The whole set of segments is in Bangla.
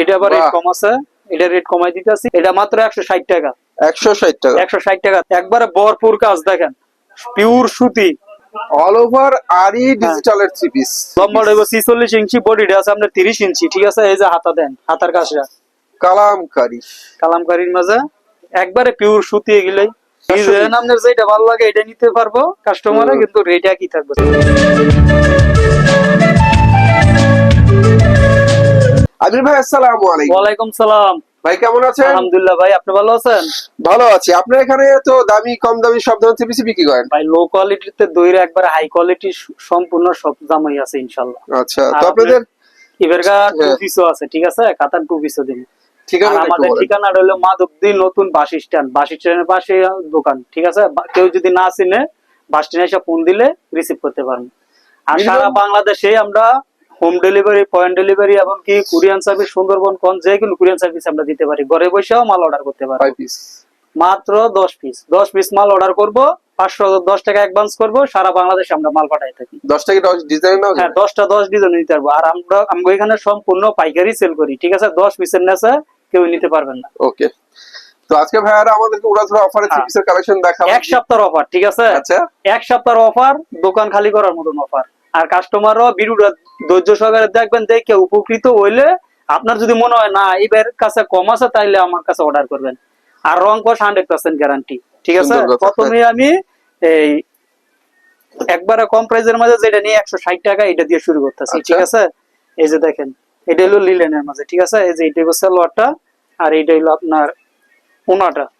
এটা আবার রেট কম আছে। এটা রেট কমাই দিতেছি। এটা মাত্র একশো ষাট টাকা। একশো ষাট টাকা। একশো ষাট টাকা। একবারে ভরপুর কাজ দেখেন। পিওর সুতি। অল ওভার আরই ডিজিটালের থ্রি পিস লম্বা রইব ছিচল্লিশ ইঞ্চি বডিটা আছে আপনার তিরিশ ইঞ্চি। ঠিক আছে এই যে হাতা দেন হাতার কাজটা। কালামকারি। কালামকারীর মাঝে। একবারে পিওর সুতি এগুলাই ডিজাইন আপনার যেটা ভালো লাগে এটা নিতে পারব। কাস্টমারে কিন্তু রেট একই থাকবে। আবির ভাই আসসালামু আলাইকুম। ওয়ালাইকুম সালাম। ভাই কেমন আছেন? আলহামদুলিল্লাহ ভাই আপনি ভালো আছেন? ভালো আছি। আপনার এখানে তো দামি কম দামি সব ধরনের থ্রি বিক্রি করেন? ভাই লো কোয়ালিটিতে দইরা একবার হাই কোয়ালিটি সম্পূর্ণ সব দামই আছে ইনশাল্লাহ। আচ্ছা তো আপনাদের ইবেরগা টু হ্যাঁ। পিসও আছে ঠিক আছে? কাতার টু পিসও দিন। ঠিকানা আমাদের ঠিকানাটা হলো মাধবদী নতুন বাস স্ট্যান্ড বাস স্ট্যান্ডের পাশে দোকান ঠিক আছে? কেউ যদি না চিনে বাস স্ট্যান্ডে এসে ফোন দিলে রিসিভ করতে পারেন আর সারা বাংলাদেশে আমরা হোম ডেলিভারি পয়েন্ট ডেলিভারি এমনকি কুরিয়ান সার্ভিস সুন্দরবন কোন যে কোনো কুরিয়ান সার্ভিস আমরা দিতে পারি। ঘরে বসেও মাল অর্ডার করতে পারি মাত্র দশ পিস দশ পিস মাল অর্ডার করব পাঁচশো দশ টাকা অ্যাডভান্স করব সারা বাংলাদেশে আমরা মাল পাঠাই থাকি। দশ টাকা দশ ডিজাইন নাও হ্যাঁ দশটা দশ ডিজাইন নিতে পারব। আর আমরা আমরা এখানে সম্পূর্ণ পাইকারি সেল করি ঠিক আছে? দশ পিসের নেশা কেউ নিতে পারবেন না। ওকে তো আজকে ভাইয়ারা আমাদেরকে উড়াধুরা অফারে থ্রি। পিসের কালেকশন দেখাবো এক সপ্তাহ অফার ঠিক আছে? আচ্ছা। এক সপ্তাহ অফার দোকান খালি করার মতন অফার আর কাস্টমারও ভিডিওটা ধৈর্য সহকারে দেখবেন দেখে উপকৃত হইলে আপনার যদি মনে হয় না এবার কাছে কম আছে তাইলে আমার কাছে অর্ডার করবেন। আর রং কস হান্ড্রেড পার্সেন্ট গ্যারান্টি ঠিক আছে? প্রথমে আমি এই একবারে কম প্রাইসের মাঝে যেটা নিয়ে একশো ষাট টাকা এটা দিয়ে শুরু করতেছি আচ্ছা। ঠিক আছে? এই যে দেখেন এটা হলো লিলেনের মাঝে ঠিক আছে? এই যে এটা হলো সালোয়ারটা আর এইটা হলো আপনার ওনাটা। আর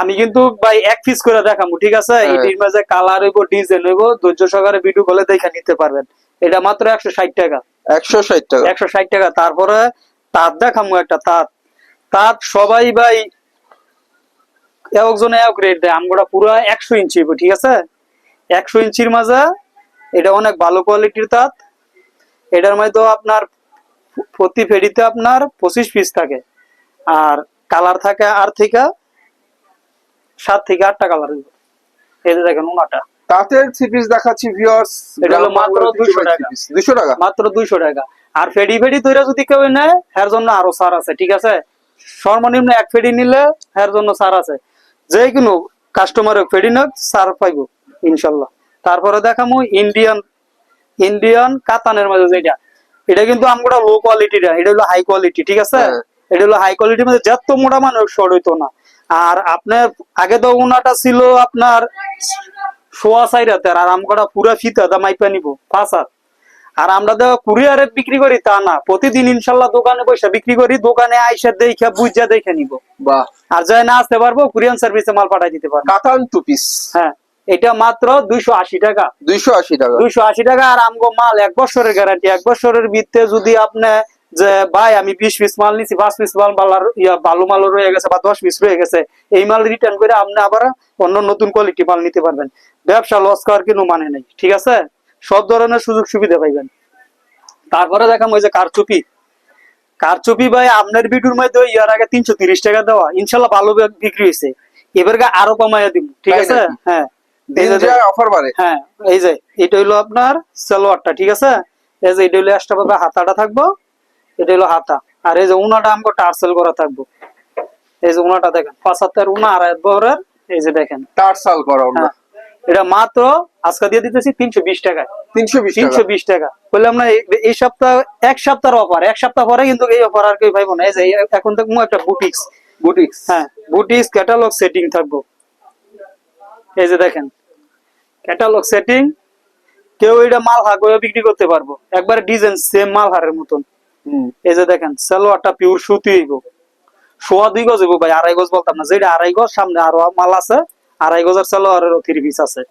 আমি কিন্তু ভাই এক পিস করে দেখাবো ঠিক আছে। এটির মাঝে কালার হইব ডিজাইন হইব ধৈর্য সহকারে ভিডিও কলে দেখে নিতে পারবেন। এটা মাত্র একশো ষাট টাকা। একশো ষাট টাকা। একশো ষাট টাকা। তারপরে তাঁত দেখামু একটা তাঁত। তাঁত সবাই ভাই একজনে এক রেট দেয় আমগুলা পুরো একশো ইঞ্চি হইবো, ঠিক আছে? একশো ইঞ্চির মাঝে এটা অনেক ভালো কোয়ালিটির তাঁত। এটার মধ্যে আপনার প্রতি ফেরিতে আপনার পঁচিশ পিস থাকে। আর কালার থাকে আর থেকে সাত থেকে আটটা কালার হইব এই যে দেখেন ওনাটা তাঁতের থ্রি পিস দেখাচ্ছি ভিউয়ার্স এটা হলো মাত্র 200 টাকা। দুশো টাকা? মাত্র দুইশো টাকা। আর ফেডি ফেডি তৈরা যদি কেউ নেয় এর জন্য আরও সার আছে ঠিক আছে? সর্বনিম্ন এক ফেডি নিলে এর জন্য সার আছে। যে কোনো কাস্টমার ফেডি নক সার পাইব ইনশাল্লাহ। তারপরে দেখামু ইন্ডিয়ান ইন্ডিয়ান কাতানের মাঝে যেটা। এটা কিন্তু আমরা লো কোয়ালিটির এটা হলো হাই কোয়ালিটি ঠিক আছে? হ্যাঁ। এটা হলো হাই কোয়ালিটির মধ্যে যত মোটা মানুষ শর্ট হইতো না। আর আপনার আগে তো উনাটা ছিল আপনার সোয়া সাইরাতে আর আমগোটা পুরা ফিতা দা মাইপা নিব পাঁচ হাত। আর আমরা তো কুরিয়ারে বিক্রি করি তা না। প্রতিদিন ইনশাল্লাহ দোকানে পয়সা বিক্রি করি দোকানে আইসা দেখে বুঝা দেখে নিব। বাহ। আর যাই না আসতে পারব কুরিয়ান সার্ভিসে মাল পাঠাই দিতে পারব। কাতান টু পিস হ্যাঁ এটা মাত্র দুইশো আশি টাকা। দুইশো আশি টাকা। দুইশো আশি টাকা আর আমগো মাল এক বছরের গ্যারান্টি এক বছরের ভিত্তে যদি আপনি যে ভাই আমি বিশ পিস মাল নিছি পাঁচ পিস মাল বালার ইয়া বালু মাল রয়ে গেছে বা দশ পিস রয়ে গেছে এই মাল রিটার্ন করে আপনি আবার অন্য নতুন কোয়ালিটি মাল নিতে পারবেন। ব্যবসা লস করার কোনো মানে নেই ঠিক আছে? সব ধরনের সুযোগ সুবিধা পাইবেন। তারপরে দেখাম ওই যে কারচুপি। কারচুপি ভাই আপনার ভিডিওর মধ্যে ইয়ার আগে তিনশো তিরিশ টাকা দেওয়া ইনশাল্লাহ ভালো বিক্রি হয়েছে এবার আরও কমাইয়া দিব ঠিক আছে? হ্যাঁ। অফার বাড়ে। হ্যাঁ এই যে এটা হলো আপনার সালোয়ারটা ঠিক আছে? এই যে এটা হলো এক্সট্রা ভাবে হাতাটা থাকব। এটা হলো হাতা। আর এই যে উনাটা আমাকে টার্সেল করা থাকব। এই যে উনাটা দেখেন পাঁচ হাতের উনা আর এক বহরের এই যে দেখেন। তার সাল করা আমরা হ্যাঁ। এটা মাত্র আজকে দিয়ে দিতেছি তিনশো বিশ টাকায় তিনশো বিশ তিনশো টাকা বিশ টাকা। বললাম না এই- সপ্তাহ এক সপ্তাহের অফার। এক সপ্তাহ পরে কিন্তু এই অফার আর কেউ পাইবো না। এই যে এখন তো একটা বুটিক্স। বুটিক্স। হ্যাঁ বুটিক্স ক্যাটালগ সেটিং থাকব। এই যে দেখেন ক্যাটালগ সেটিং। কেউ এটা মাল করে বিক্রি করতে পারব। একবার ডিজাইন সেম মাল হারের মতন। এই যে দেখেন সালোয়ারটা পিওর সুতি হইব। সোয়া দুই গজ ভাই আড়াই গজ বলতাম না যেটা আড়াই গজ সামনে আরও মাল আছে আড়াই গজের সালোয়ারের থ্রি পিস আছে।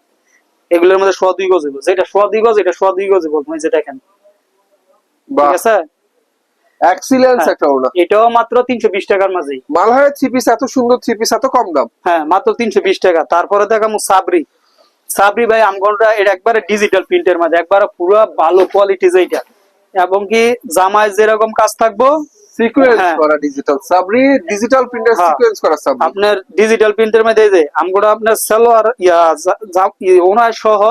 এগুলোর মধ্যে সোয়া দুই গজ যেটা সোয়া দুই গজ এটা সোয়া দুই গজ হইব এই যে দেখেন। ঠিক আছে? এক্সিলেন্স হ্যাঁ। একটা এটাও মাত্র তিনশো বিশ টাকার মাঝেই। মালহারের থ্রি পিস এত সুন্দর থ্রি পিস এত কম দাম। হ্যাঁ মাত্র তিনশো বিশ টাকা। তারপরে দেখামু সাবরি। সাবরি ভাই আমগনটা এটা একবারে ডিজিটাল প্রিন্টের মাঝে একবারে পুরো ভালো কোয়ালিটি যেটা এবং কি জামায় যেরকম কাজ থাকব সিকোয়েন্স হ্যাঁ। করা ডিজিটাল সাবরি ডিজিটাল প্রিন্টার হ্যাঁ। সিকোয়েন্স করা সাবরি আপনার ডিজিটাল প্রিন্টের মধ্যে যে আপনার সালোয়ার ইয়া ওনার সহ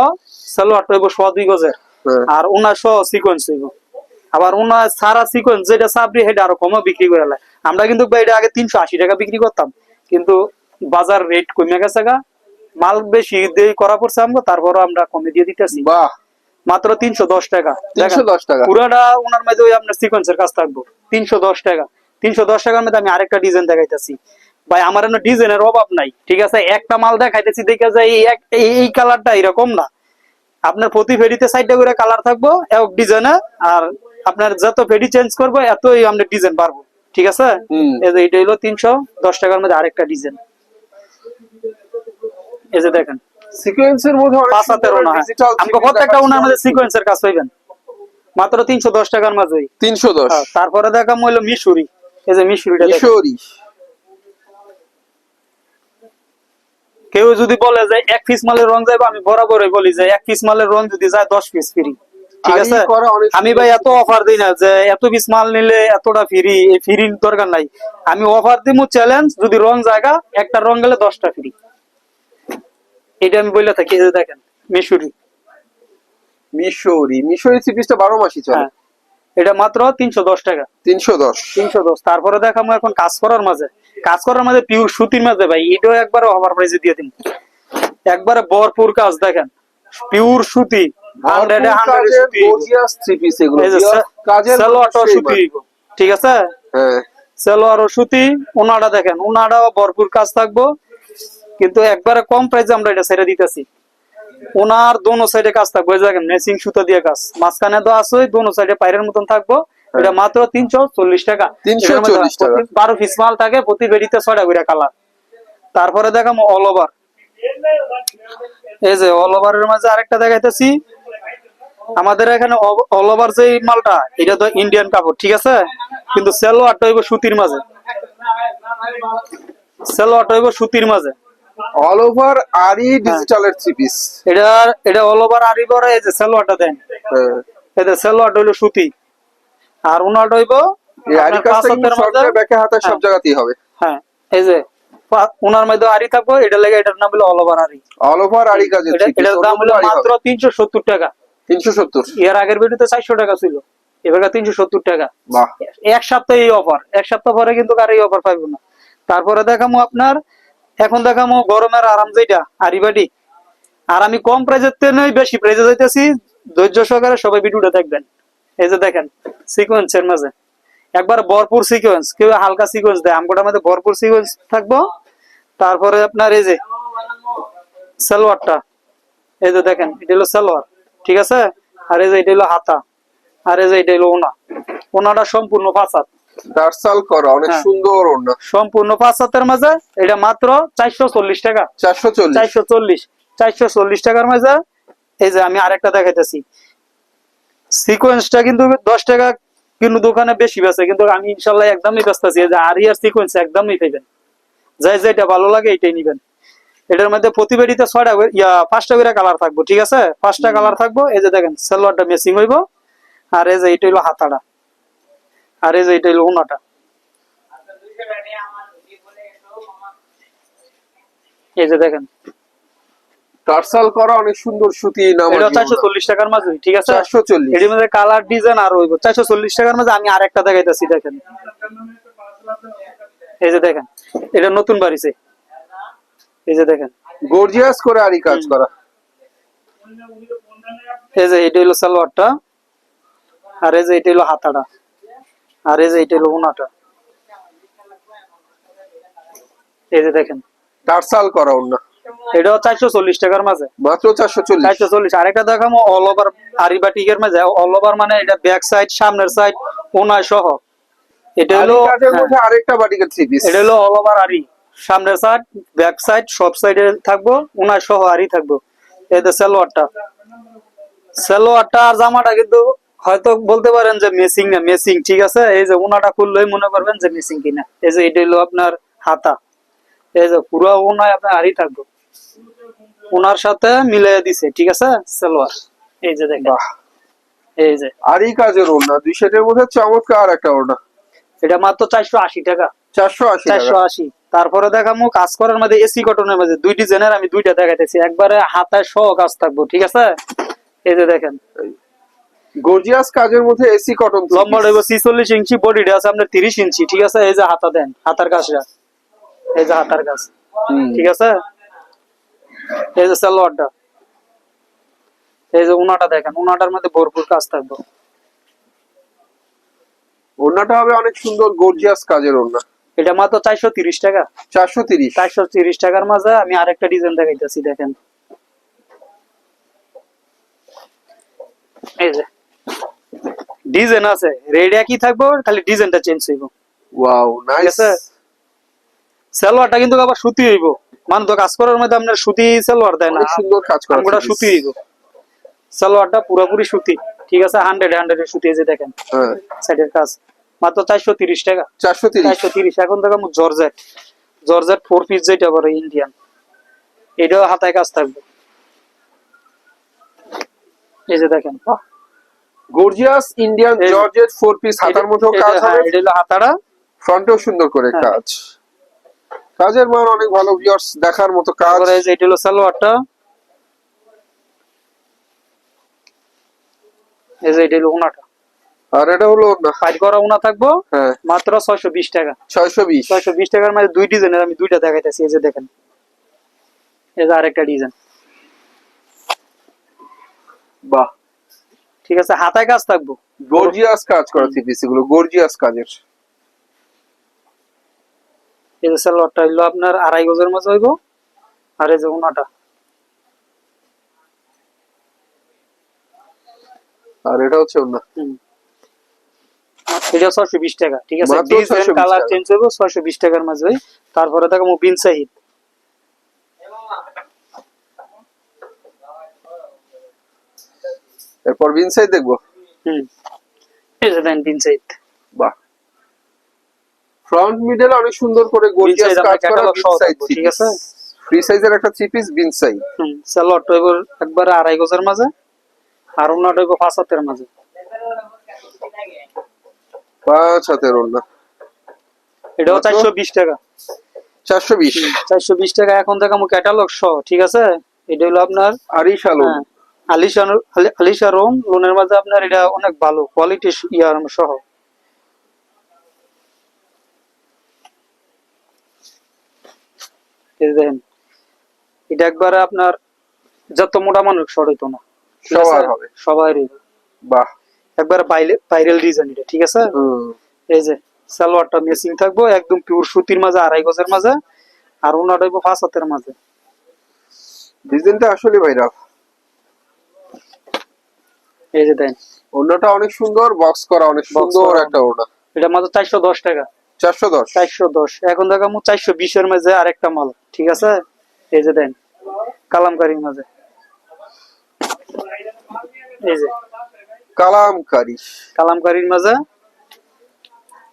হইব দুই গজের। হ্যাঁ। আর ওনার সহ সিকোয়েন্স হইব। আবার ওনার সারা সিকোয়েন্স যেটা সাবরি আরও বিক্রি করে আমরা কিন্তু এটা আগে তিনশো আশি টাকা বিক্রি করতাম। কিন্তু বাজার রেট কমে গেছে গা। মাল বেশি দিয়ে করা পড়ছে আমগো তারপরও আমরা কমে দিয়ে দিতেছি। বাহ! মাত্র তিনশো দশ টাকা। তিনশো দশ টাকা। পুরাটা ওনার মধ্যে ওই আপনার সিকোয়েন্সের কাজ থাকব। তিনশো দশ টাকা। তিনশো দশ টাকার মধ্যে আমি আরেকটা ডিজাইন দেখাইতেছি। ভাই আমার এমন ডিজাইনের অভাব নাই ঠিক আছে? একটা মাল দেখাইতেছি দেখা যায় এই কালারটা এরকম না। আপনার প্রতি ফেডিতে সাইডটা করে কালার থাকব এক ডিজাইনে আর আপনার যত ফেডি চেঞ্জ করব এতই আমরা ডিজাইন পারব ঠিক আছে? হুম। এই যে এটা হলো তিনশো দশ টাকার মধ্যে আরেকটা ডিজাইন এই যে দেখেন সিকোয়েন্সের মধ্যে অনেক পাঁচ হাতের ওনা। আমাকে প্রত্যেকটা ওনার মধ্যে সিকোয়েন্সের কাজ পাইবেন মাত্র তিনশো দশ টাকার মাঝেই। তিনশো দশ। হ্যাঁ, তারপরে দেখাম হইল মিশুরি। এই যে মিশুরিটা। কেউ যদি বলে যে এক পিস মালের রং যাইবো আমি বরাবরই বলি যে এক পিস মালের রং যদি যায় দশ পিস ফ্রি ঠিক আছে? আমি ভাই এত অফার দিই না যে এত পিস মাল নিলে এতটা ফ্রি এই ফ্রি দরকার নাই। আমি অফার দিব চ্যালেঞ্জ যদি রং জায়গা একটা রং গেলে দশটা ফ্রি এটা আমি বললে থাকি এই দেখেন মিশুরি। মিশরি। মিশরি থ্রি পিসটা বারো মাসই চলে। হ্যাঁ। এটা মাত্র তিনশো দশ টাকা। তিনশো দশ। তিনশো দশ। তারপরে দেখাবো এখন কাজ করার মাঝে। কাজ করার মাঝে পিওর সুতির মাঝে ভাই এটাও একবার ওভার প্রাইসে দিয়ে দিন। একবার ভরপুর কাজ দেখেন। পিওর সুতি। ঠিক আছে? হ্যাঁ। সেলোয়ার ও সুতি ওনাটা দেখেন ওনাটাও ভরপুর কাজ থাকব। কিন্তু একবারে কম প্রাইসে আমরা এটা ছেড়ে দিতেছি। ওনার দোনো সাইডে কাজ থাকব দেখেন মেসিং সুতো দিয়ে কাজ। মাঝখানে তো আছে দোনো সাইডে পায়ের মতন থাকব। এটা মাত্র তিনশো চল্লিশ টাকা। 340 টাকা। প্রতি- বারো পিস মাল থাকে প্রতি বেডিতে ছয়টা করে কালার তারপরে দেখাম অল ওভার এই যে অল ওভারের মাঝে আরেকটা দেখাইতেছি। আমাদের এখানে অল ওভার যে মালটা এটা তো ইন্ডিয়ান কাপড় ঠিক আছে? কিন্তু সেলোয়ারটা হইব সুতির মাঝে। সেলোয়ারটা হইব সুতির মাঝে। অল ওভার হ্যাঁ। ডিজিটালের থ্রি পিস এটা এটা অল ওভার আরি পরে এই যে সেলোয়ারটা দেন। হ্যাঁ। এই যে সেলোয়ারটা হইল সুতি। আর উনারটা হইব এই আরি কাজটা কিন্তু ব্যাকে হাতে সব হ্যাঁ। জায়গাতেই হবে। হ্যাঁ এই যে মধ্যে আরি থাকব এটা লেগে এটার নাম হলো all over aari all over aari এটা এটার দাম হলো মাত্র তিনশো সত্তর টাকা। তিনশো সত্তর। এর আগের ভিডিওতে চারশো টাকা ছিল এবার তিনশো সত্তর টাকা। বাহ। এক সপ্তাহ এই অফার এক সপ্তাহ পরে কিন্তু আর এই অফার পাইবো না। তারপরে দেখামো আপনার এখন দেখামো গরমের আরাম যেটা আরিবাটি আর আমি কম প্রাইজের তে বেশি প্রাইজে যাইতেছি। ধৈর্য সহকারে সবাই ভিডিওটা দেখবেন। এই যে দেখেন সিকোয়েন্সের মাঝে। একবার ভরপুর সিকোয়েন্স কেউ হালকা সিকোয়েন্স দেয় আমগোটার মধ্যে ভরপুর সিকোয়েন্স থাকব। তারপরে আপনার এই যে সালোয়ারটা, এই যে দেখেন, এটা হলো সালোয়ার, ঠিক আছে? আর এই যে এটা হলো হাতা, আর এই যে এটা হলো ওনা। ওনাটা সম্পূর্ণ ফাঁসাদ টার্সাল করা অনেক হ্যাঁ। সুন্দর ওড়না। সম্পূর্ণ মাঝে এটা মাত্র চারশো চল্লিশ টাকা। চারশো চল্লিশ। চারশো চল্লিশ চারশো চল্লিশ টাকার মাঝে এই যে আমি আরেকটা দেখাইতেছি। সিকোয়েন্সটা কিন্তু দশ টাকা কিন্তু দোকানে বেশি বেছে কিন্তু আমি ইনশাল্লাহ একদমই ব্যস্ত আছি যে আর ইয়ার সিকোয়েন্স একদমই পাইবেন। যাই যেটা ভালো লাগে এটাই নিবেন। এটার মধ্যে প্রতিবেদিতে ছয়টা ইয়া পাঁচটা করে কালার থাকব ঠিক আছে? পাঁচটা কালার থাকব এই যে দেখেন সালোয়ারটা মেসিং হইব। আর এই যে এটা হইল হাতাটা আর এই যে এটা হইল উনাটা এই যে দেখেন। টার্সাল করা অনেক সুন্দর সুতি নাম এটা চারশো চল্লিশ টাকার মাঝে ঠিক আছে? চারশো চল্লিশ। এটির মধ্যে কালার ডিজাইন আর হইব। চারশো চল্লিশ টাকার মাঝে আমি আরেকটা দেখাইতেছি দেখেন। এই যে দেখেন এটা নতুন বাড়িছে। এই যে দেখেন। গর্জিয়াস করে আরি কাজ করা। এই যে এটা হলো সালোয়ারটা। আর এই যে এটা হলো হাতাটা। আর এই যে এটা হলো উনাটা। এই যে দেখেন। টার্সাল করা ওড়না এটাও চারশো চল্লিশ টাকার মাঝে। মাত্র চারশো চল্লিশ। চারশো চল্লিশ। আরেকটা দেখামো অল ওভার আরিবাটিকের মাঝে। অল ওভার মানে এটা ব্যাক সাইড সামনের সাইড ওনায় সহ। এটা হলো আরি হ্যাঁ, আরেকটা বাটিকের থ্রি পিস এটা হলো অল ওভার আরি। সামনের সাইড ব্যাক সাইড সব সাইডে থাকব ওনায় সহ আরি থাকব। এই যে সালোয়ারটা। সালোয়ারটা আর জামাটা কিন্তু হয়তো বলতে পারেন যে মেসিং না মেসিং ঠিক আছে? এই যে ওনাটা খুললেই মনে করবেন যে মেসিং কিনা। এই যে এটা হলো আপনার হাতা। এই যে পুরো ওনায় আপনার আরি থাকব। ওনার সাথে মিলিয়ে দিছে ঠিক আছে? সালোয়ার। এই যে দেখেন। এই যে। আরি কাজের ওড়না দুই সেটের মধ্যে চমৎকার একটা ওড়না। এটা মাত্র চারশো আশি টাকা। চারশো আশি চারশো আশি। তারপরে দেখামো কাজ করার মধ্যে এসি কটনের মধ্যে দুই ডিজাইনের আমি দুইটা দেখাইতেছি। একবারে হাতায় সহ কাজ থাকব ঠিক আছে? এই যে দেখেন। গর্জিয়াস কাজের মধ্যে এসি কটন লম্বা রইব ছিচল্লিশ ইঞ্চি বডিটা আছে আপনার তিরিশ ইঞ্চি ঠিক আছে? এই যে হাতা দেন হাতার কাজটা। এই যে হাতার কাজ। ঠিক আছে? এই যে সালোয়ারটা। এই যে উনাটা দেখেন উনাটার মধ্যে ভরপুর কাজ থাকবে। ওড়নাটা হবে অনেক সুন্দর গর্জিয়াস কাজের ওড়না। এটা মাত্র চারশো তিরিশ টাকা। চারশো তিরিশ। চারশো তিরিশ টাকার মাঝে আমি আরেকটা ডিজাইন দেখাইতেছি দেখেন। এই যে। ডিজাইন আছে। রেড একই থাকব খালি ডিজাইনটা চেঞ্জ হইব। ওয়াও নাইস সালোয়ারটা কিন্তু আবার সুতি হইব। মানে তো কাজ করার মধ্যে আপনার সুতি সালোয়ার দেয় না। সুন্দর কাজ করা আমগুলা সুতি। হইব। সালোয়ারটা পুরোপুরি সুতি। ঠিক আছে? হান্ড্রেড হান্ড্রেড সুতি এই যে দেখেন। হ্যাঁ। সাইডের কাজ। মাত্র চারশো তিরিশ টাকা। চারশো চারশো তিরিশ। এখন দেখো জর্জেট জর্জেট ফোর পিস যেটা বলে ইন্ডিয়ান এটাও হাতায় কাজ থাকবে। এই যে দেখেন gorgeous Indian georgette four piece হাতার এটা- কাজ হ্যাঁ, হবে। এটা হলো হাতাটা ফ্রন্টেও সুন্দর করে হ্যাঁ। কাজ। কাজের মান অনেক ভালো ভিউয়ার্স দেখার মতো কাজ। এই যে এটা হলো সালোয়ারটা। এই যে এটা হলো উনাটা আর এটা হলো ফাইট করা উনা থাকব। হ্যাঁ। মাত্র ছয়শো বিশ টাকা। ছয়শো বিশ। ছয়শো বিশ টাকার মধ্যে দুই ডিজাইনের আমি দুইটা দেখাইতেছি এই যে দেখেন। এই যে আরেকটা ডিজাইন বাহ। ঠিক আছে হাতায় কাজ থাকব। গর্জিয়াস কাজ করা থ্রি পিস এগুলো গর্জিয়াস কাজের। এই সালোয়ারটা হইল আপনার আড়াই গজের মাঝে হইব আর এই যে উনাটা। আর এটা হচ্ছে না হুম। এটা ছয়শো বিশ টাকা ঠিক আছে? মাত্র ডিজাইন 620 কালার চেঞ্জ হইব ছয়শো বিশ টাকার মাঝে। তারপরে দেখো বিন সাহিদ। এরপর বিনসাই দেখব। হুম। এই যে দেন বিন সাহিদ বাহ। ফ্রন্ট মিডল অনেক সুন্দর করে গর্জিয়াস কাজ করা catalog সহ বিনসাই থাকব, ঠিক আছে? ফ্রি সাইজের একটা থ্রি পিস বিনসাই হুম সালোয়ারটা হইব একবারে আড়াই গজের মাঝে আর উনাটা হইব পাঁচ হাতের মাঝে। পাঁচ হাতের ওড়না। এটাও চারশো বিশ টাকা। চারশো বিশ। চারশো বিশ টাকা এখন দেখামো ক্যাটালগ সহ ঠিক আছে? এটা হলো আপনার আরিশ আলম হ্যাঁ, আলিশা আলিশা রোম লোনের মাঝে আপনার এটা অনেক ভালো কোয়ালিটি ইয়ার সহ দেখেন এটা একবারে আপনার যত মোটা মানুষ শর্ট হইতো না। সবার হবে। সবারই। বাহ। একবারে ভাইরাল ডিজাইন এটা ঠিক আছে? এই যে সালোয়ারটা মেসিং থাকব একদম পিওর সুতির মাঝে আড়াই গজের মাঝে আর হইবো পাঁচ হাতের মাঝে। ডিজাইনটা আসলে ভাইরা এই যে দেন। ওড়নাটা অনেক সুন্দর বক্স করা অনেক সুন্দর একটা ওড়না। এটা মাত্র চারশো দশ টাকা। চারশো দশ। চারশো দশ। এখন দেখামু চারশো বিশের মাঝে আরেকটা মাল। ঠিক আছে? এই যে দেন কালামকারির মাঝে। এই যে। কালামকারি। কালামকারির মাঝে।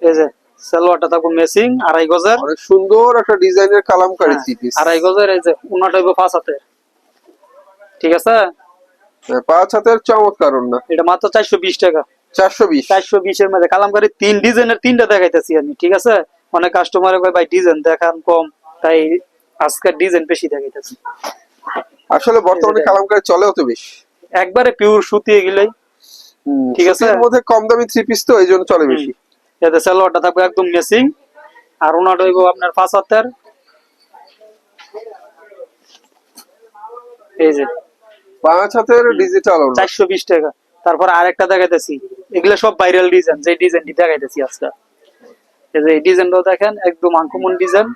এই যে সালোয়ারটা থাকব মেসিং আড়াই গজের। অনেক সুন্দর একটা ডিজাইনের কালামকারি থ্রি পিস আড়াই গজের এই যে উনাটা হইবো পাঁচ হাতের। ঠিক আছে? পাঁচ হাতের চমৎকার ওড়না। এটা মাত্র চারশো বিশ টাকা। চারশো বিশ। চারশো বিশের মধ্যে কালামকারি তিন ডিজাইনের তিনটা দেখাইতেছি আমি ঠিক আছে? অনেক কাস্টমার ভাই ডিজাইন দেখান কম। তাই আজকের ডিজাইন বেশি দেখাইতেছি। আসলে বর্তমানে কালামকারি চলেও তো বেশ। একবারে পিওর সুতি এগুলোই। ঠিক আছে। সুতির মধ্যে কম দামি থ্রি পিস তো এই জন্য চলে বেশি। এতে সালোয়ারটা থাকবে একদম মেসিং আর ওনাটা হইব আপনার পাঁচ হাতের। এই যে পাঁচ হাতের ডিজিটাল চারশো বিশ টাকা। তারপর আরেকটা দেখাইতেছি। এগুলো সব ভাইরাল ডিজাইন যে ডিজাইনটি দেখাইতেছি আজকে। এই যে এই ডিজাইনটাও দেখেন একদম আনকমন ডিজাইন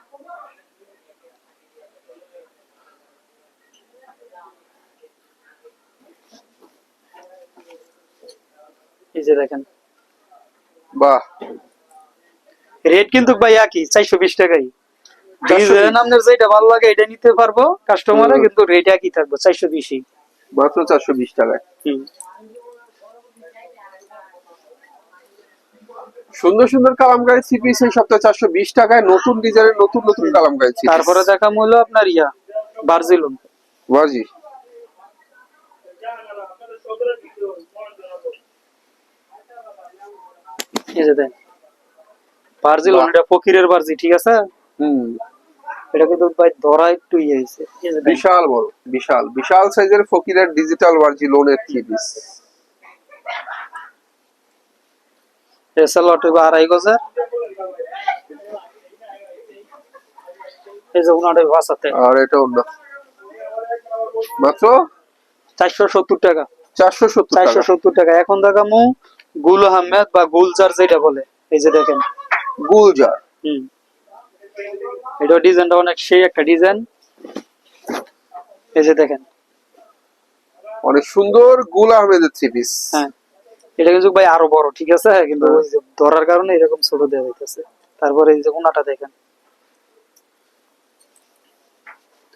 এই যে দেখেন। বাহ। রেট কিন্তু ভাই একই চারশো বিশ টাকাই। 420 ডিজাইন আপনার যেটা ভালো লাগে এটা নিতে পারব। কাস্টমারে। কিন্তু রেট একই থাকবে চারশো বিশই। মাত্র চারশো বিশ টাকায়। সুন্দর সুন্দর কালামকারি থ্রি পিস এই সপ্তাহে চারশো বিশ টাকায় নতুন ডিজাইনের নতুন নতুন কালামকারি তারপরে দেখা হলো আপনার ইয়া বার্জিলুন। বাজি। এই যে দেন বার্জিলুন এটা ফকিরের বার্জি ঠিক আছে? হুম। এটা কিন্তু ভাই ধরা একটু ইয়ে হয়েছে। বিশাল বড় বিশাল। বিশাল সাইজের ফকিরের ডিজিটাল ওয়ার্জি লোনের থ্রি পিস সালোয়ার হইব আড়াই গজের। এই যে উনাটা ভাষাতে। আর এটা অন্য। মাত্র? চারশো সত্তর টাকা। চারশো সত্তর চারশো সত্তর টাকা। এখন দেখামু গুল আহমেদ বা গুলজার যেটা বলে। এই যে দেখেন। গুলজার। হুম। এটা ডিজাইনটা অনেক সেই একটা ডিজাইন এই যে দেখেন। অনেক সুন্দর গুল আহমেদের থ্রি পিস হ্যাঁ। এটা কিন্তু ভাই আরও বড় ঠিক আছে? কিন্তু ওই যে ধরার কারণে এরকম ছোট দেওয়া হইতেছে। তারপরে এই যে উনাটা দেখেন।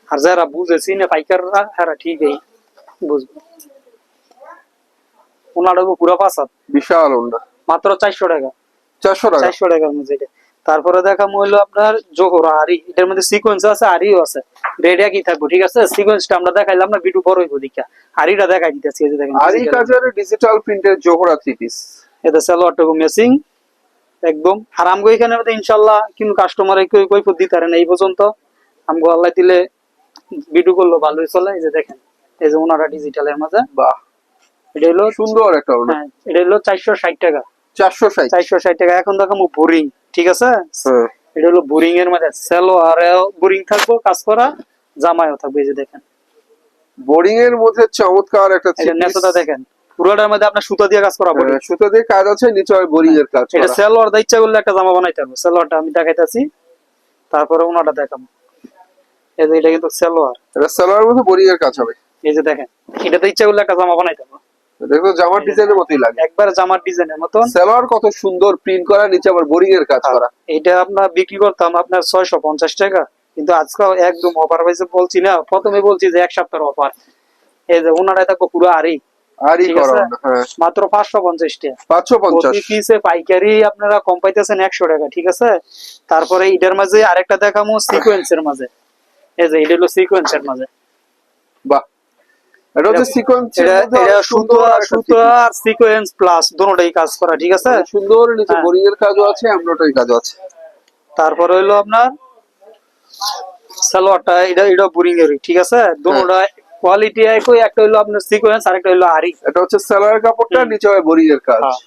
আর যারা বুঝেছি না পাইকাররা হ্যাঁ ঠিকই বুঝবে। উনাটা পুরো পাঁচাত বিশাল ওন্না মাত্র চারশো টাকা। চারশো টাকা। চারশো টাকার মধ্যে এটা। তারপরে দেখা হইল আপনার জোহরা আরি এটার মধ্যে সিকোয়েন্স আছে আরিও আছে। রেড একই থাকব ঠিক আছে? সিকোয়েন্সটা আমরা দেখাইলাম না ভিডিও বড় হইব দেখা। আরিটা দেখাই দিতেছি এই যে দেখেন আরি কাজের ডিজিটাল প্রিন্টের জোহরা থ্রি পিস এটা সালোয়ারটুকু মেসিং একদম। আর আমগো এখানে মধ্যে ইনশাল্লাহ কিন্তু কাস্টমার কই কই দিতে পারে না এই পর্যন্ত। আমগো আল্লাহ দিলে ভিডিও করল ভালোই চলে এই যে দেখেন। এই যে ওনারা ডিজিটালের মাঝে। বাহ। এটা হলো সুন্দর একটা হ্যাঁ এটা হলো চারশো ষাট টাকা। চারশো ষাট। চারশো ষাট টাকা। এখন দেখো বোরিং ঠিক আছে? এটা হলো বোরিং এর মধ্যে সেলো আর বোরিং থাকব কাজ করা জামাইও থাকবে এই যে দেখেন। বোরিং এর মধ্যে চমৎকার একটা এটা নেচোটা দেখেন পুরোটার মধ্যে আপনার সুতা দিয়ে কাজ করা বডি হ্যাঁ, সুতো দিয়ে কাজ আছে নিচে বোরিং এর কাজ এটা। সেলোয়ার দা ইচ্ছা করলে একটা জামা বানাইতে পারব সেলোয়ারটা আমি দেখাইতেছি তারপরে ওনাটা দেখাবো। এই যে এটা কিন্তু সেলোয়ার এটা সালোয়ার মধ্যে বোরিং এর কাজ হবে। এই যে দেখেন এটাতে ইচ্ছা করলে একটা জামা বানাইতে পারব দেখো জামার ডিজাইনের মতোই লাগে। একবার জামার ডিজাইনের মতন। সালোয়ার কত সুন্দর প্রিন্ট করা নিচে আবার বোরিং এর কাজ করা। এটা আপনার বিক্রি করতাম আপনার ছয়শো পঞ্চাশ টাকা। কিন্তু আজকে একদম অফার পাইছে বলছি না প্রথমে বলছি যে এক সপ্তাহের অফার এই যে ওনারাই থাকব পুরো আরি আরই করা হ্যাঁ। মাত্র পাঁচশো পঞ্চাশ টাকা। পাঁচশো পঞ্চাশ। প্রতি পিসে পাইকারি আপনারা কম পাইতেছেন একশো টাকা ঠিক আছে? তারপরে এটার মাঝে আরেকটা দেখামো সিকোয়েন্সের মাঝে। এই যে এটা হলো সিকোয়েন্সের মাঝে। বাহ এটা হচ্ছে সিকোয়েন্স এটা এটা সুতো আর সুতো আর সিকোয়েন্স প্লাস দুটোটাই কাজ করা ঠিক আছে? সুন্দর নিচে হ্যাঁ। বোরিং এর কাজও আছে এমব্রয়ডারি কাজও আছে। তারপরে হইল আপনার সালোয়ারটা এটা এটা বোরিং এর ঠিক আছে? দুটোটা কোয়ালিটি একই একটা হইল আপনার সিকোয়েন্স আর একটা হইল আরি এটা হচ্ছে সালোয়ার কাপড়টা নিচে হয় বোরিং এর কাজ। হ্যাঁ।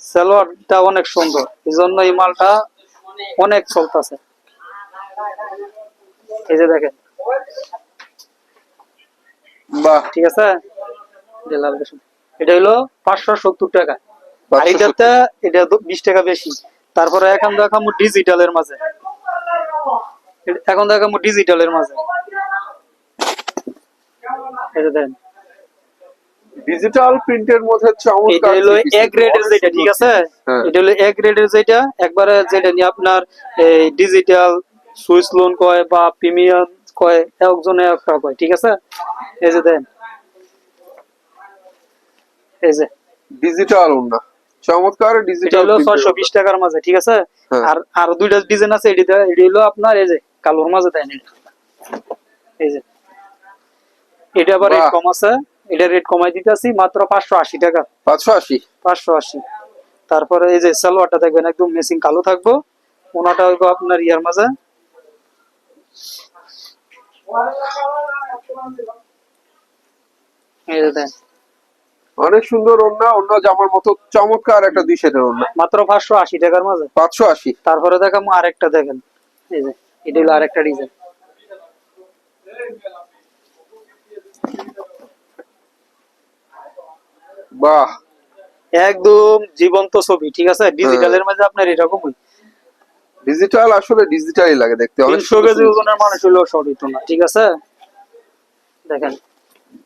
সালোয়ারটা অনেক সুন্দর এই জন্য এই মালটা অনেক চলতেছে। এই যে দেখেন। বাহ। ঠিক আছে? এটা হলো পাঁচশো সত্তর টাকা। আর এটাতে এটা বিশ টাকা বেশি। তারপরে এখন দেখামু ডিজিটালের মাঝে। এখন দেখামু ডিজিটালের মাঝে। এটা দেন। ডিজিটাল প্রিন্টের মধ্যে এটা চমৎকার হলো এ গ্রেডের যেটা ঠিক আছে? হ্যাঁ। এটা হলো এ গ্রেডের যেটা। একবারে যেটা নিয়ে আপনার এই ডিজিটাল সুইস লোন কয় বা প্রিমিয়াম কয় একজনে একটা কয় ঠিক আছে? এই যে দেন। এই যে। ডিজিটাল ওন্না চমৎকার ডিজিটাল হলো টাকার মাঝে ঠিক আছে? হ্যাঁ। আর আর দুইটা ডিজাইন আছে এটি এটি হলো আপনার এই যে কালোর মাঝে দেন। এই যে। এটা আবার রেট কম আছে। এটা রেট কমাই দিতেছি মাত্র পাঁচশো আশি টাকা। পাঁচশো আশি? পাঁচশো আশি। তারপরে এই যে সালোয়ারটা দেখবেন একদম মেসিং কালো থাকব। ওনাটা হইব আপনার ইয়ার মাঝে। অনেক সুন্দর ওন্না অন্য জামার মতো চমৎকার একটা দুই সেটের ওন্না মাত্র পাঁচশো আশি টাকার মাঝে। পাঁচশো আশি। তারপরে দেখাবো আরেকটা দেখেন। এই যে এটা হলো আরেকটা ডিজাইন। বাহ। একদম জীবন্ত ছবি ঠিক আছে? ডিজিটালের মাঝে আপনার এরকমই। ডিজিটাল আসলে ডিজিটালই লাগে দেখতে। অনেক তিনশো কেজি ওজনের মানুষ হলো হইতো না ঠিক আছে? দেখেন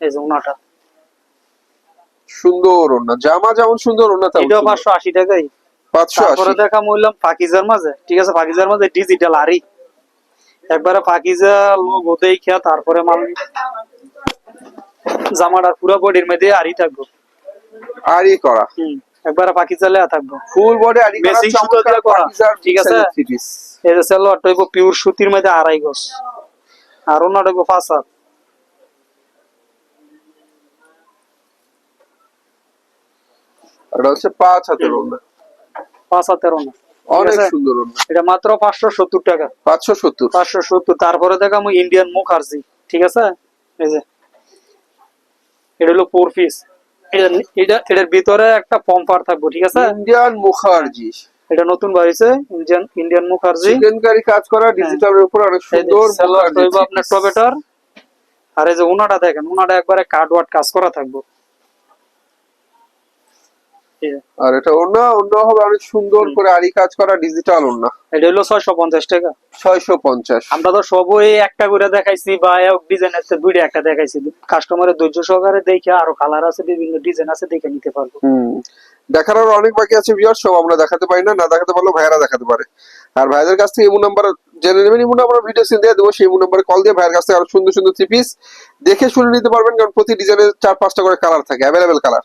এই যে ওনাটা। সুন্দর ওন্না জামা যেমন সুন্দর তেমন এটাও সুন্দর। পাঁচশো আশি টাকাই। পাঁচশো তারপরে আশি দেখা মূল্যাম পাকিজার মাঝে ঠিক আছে? পাকিজার মাঝে ডিজিটাল আরি একবারে পাকিজা লোগো দেখা তারপরে মাল জামাটার পুরো বডির মধ্যে আরি থাকব। আরই করা। হম। একবারে লেয়া থাকব। ফুল বডি সুতো দিয়ে করা, ঠিক আছে? এই যে পিওর সুতির মধ্যে আড়াই গজ। আর ওনাটা হইব পাঁচ হাত। এটা হচ্ছে পাঁচ হাতের ওন্না পাঁচ হাতের ওনা অনেক সুন্দর এটা মাত্র পাঁচশো সত্তর টাকা। পাঁচশো সত্তর। পাঁচশো সত্তর। তারপরে দেখাবো ইন্ডিয়ান মুখার্জি ঠিক আছে? এই যে। এটা হলো ফোর পিস এটা- এটা এটার ভিতরে একটা পম্পার থাকব ঠিক আছে? ইন্ডিয়ান মুখার্জি। এটা নতুন বাড়িছে Indian Indian Mukherjee. Chikankari কাজ করা ডিজিটালের উপর অনেক সুন্দর মুখার্জি হইব আপনার টবেটার আর এই যে উনাটা দেখেন উনাটা একবারে কাট ওয়াট কাজ করা থাকব। আর এটা ওনা ওনা হবে অনেক সুন্দর করে আরি কাজ করা ডিজিটাল ওনা এটা হলো ছয়শো পঞ্চাশ টাকা। ছয়শো পঞ্চাশ। আমরা তো সবই একটা করে দেখাইছি বা ডিজাইন আছে দুইটা একটা দেখাইছি। কাস্টমারের ধৈর্য সহকারে দেখে আরও কালার আছে বিভিন্ন ডিজাইন আছে দেখে নিতে পারব। দেখার আরও অনেক বাকি আছে ভিউয়ার সব আমরা দেখাতে পারি না না দেখাতে পারলেও ভাইয়ারা দেখাতে পারে। আর ভাইদের কাছ থেকে নাম্বার জেনে নেবেন এমন নাম্বার ভিডিও সিন দিয়ে দেবো সেই নাম্বারে কল দিয়ে ভাইয়ের কাছ থেকে আরও সুন্দর সুন্দর থ্রি পিস দেখে শুনে নিতে পারবেন কারণ প্রতি ডিজাইনের চার পাঁচটা করে কালার থাকে অ্যাভেলেবেল কালার